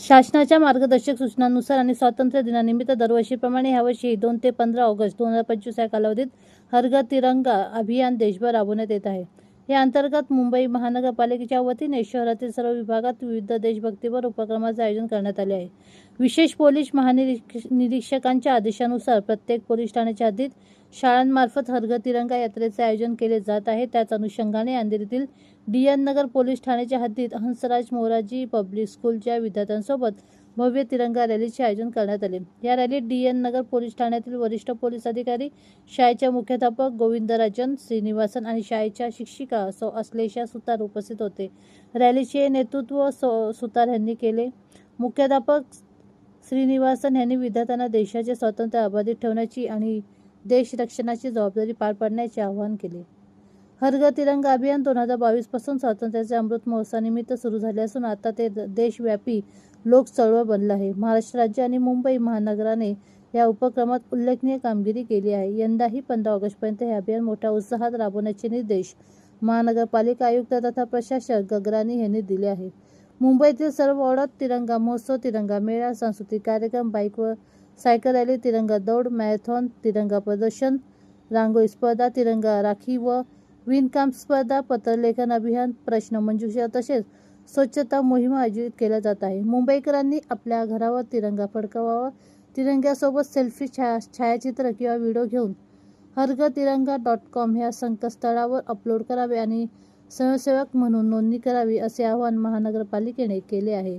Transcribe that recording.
शासनाच्या मार्गदर्शक सूचनांनुसार आणि स्वातंत्र्य दिनानिमित्त दरवर्षीप्रमाणे यावर्षी दोन ते पंधरा ऑगस्ट दोन हजार पंचवीस या कालावधीत हर तिरंगा अभियान देशभर राबवण्यात येत आहे. या अंतर्गत मुंबई महानगरपालिकेच्या वतीने शहरातील सर्व विभागात विविध देशभक्तीपर उपक्रमाचे आयोजन करण्यात आले आहे. विशेष पोलीस महानिरीक्ष निरीक्षकांच्या आदेशानुसार प्रत्येक पोलीस ठाण्याच्या हद्दीत शाळांमार्फत हरघर तिरंगा यात्रेचे आयोजन केले जात आहे. त्याच अनुषंगाने अंधेरीतील डी एन नगर पोलीस ठाण्याच्या हद्दीत हंसराज मोराजी पब्लिक स्कूलच्या विद्यार्थ्यांसोबत भव्य तिरंगा रॅलीचे आयोजन करण्यात आले. या रॅलीत डी एन नगर पोलीस ठाण्यातील वरिष्ठ पोलीस अधिकारी शाळेच्या मुख्याध्यापक गोविंदराजन श्रीनिवासन आणि शाळेच्या शिक्षिका सौ अश्लेषा सुतार उपस्थित होते. रॅलीचे नेतृत्व सौ सुतार यांनी केले. मुख्याध्यापक श्रीनिवासन यांनी विद्यार्थ्यांना देशाचे स्वातंत्र्य अबाधित ठेवण्याची आणि देश रक्षणाची जबाबदारी पार पाडण्याचे आवाहन केले. हर घर तिरंगा अभियान दोन हजार बावीसपासून स्वातंत्र्याच्या अमृत महोत्सवानिमित्त सुरू झाले असून आता ते द- देशव्यापी लोक चळवळ बनलं आहे. महाराष्ट्र राज्य आणि मुंबई महानगराने या उपक्रमात उल्लेखनीय कामगिरी केली आहे. यंदाही पंधरा ऑगस्टपर्यंत हे अभियान मोठ्या उत्साहात राबवण्याचे निर्देश महानगरपालिका आयुक्त तथा प्रशासक गगराणी यांनी दिले आहे. मुंबईतील सर्व वॉर्डात तिरंगा महोत्सव तिरंगा मेळा सांस्कृतिक कार्यक्रम बाईक व सायकल रॅली तिरंगा दौड मॅरेथॉन तिरंगा प्रदर्शन रांगोळी स्पर्धा तिरंगा राखी व विणकाम स्पर्धा पत्रलेखन अभियान प्रश्नमंजुषा तसेच स्वच्छता मोहीम आयोजित केल्या जात आहे. मुंबईकरांनी आपल्या घरावर तिरंगा फडकवावा तिरंग्यासोबत सेल्फी छाया छायाचित्र किंवा व्हिडिओ घेऊन हर्ग तिरंगा डॉट कॉम ह्या संकेतस्थळावर अपलोड करावे आणि स्वयंसेवक म्हणून नोंदणी करावी असे आवाहन महानगरपालिकेने केले आहे.